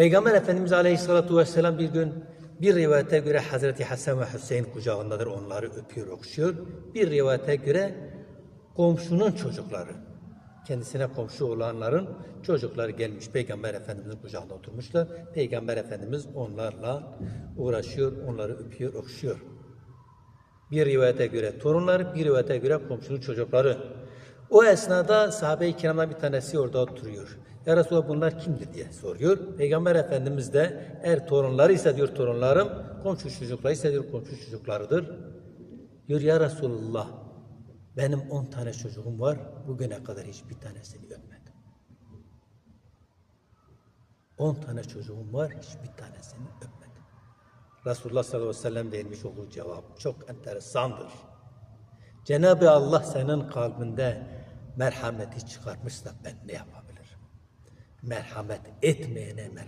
Peygamber Efendimiz Aleyhisselatü Vesselam bir gün bir rivayete göre Hazreti Hasan ve Hüseyin kucağındadır onları öpüyor, okşuyor. Bir rivayete göre komşunun çocukları, kendisine komşu olanların çocukları gelmiş Peygamber Efendimizin kucağında oturmuşlar. Peygamber Efendimiz onlarla uğraşıyor, onları öpüyor, okşuyor. Bir rivayete göre torunları, bir rivayete göre komşunun çocukları. O esnada sahabe-i kiramdan bir tanesi orada oturuyor. Ya Resulallah bunlar kimdir diye soruyor. Peygamber Efendimiz de eğer torunları ise diyor torunlarım, komşu çocukları ise diyor komşu çocuklarıdır. Diyor ya Resulullah benim on tane çocuğum var. Bugüne kadar hiçbir tanesini öpmedim. On tane çocuğum var. Hiçbir tanesini öpmedim. Resulullah sallallahu aleyhi ve sellem vermiş olduğu cevap çok enteresandır. Cenab-ı Allah senin kalbinde merhameti çıkarmışsa ben ne yapabilirim? Merhamet etmeyene merhamet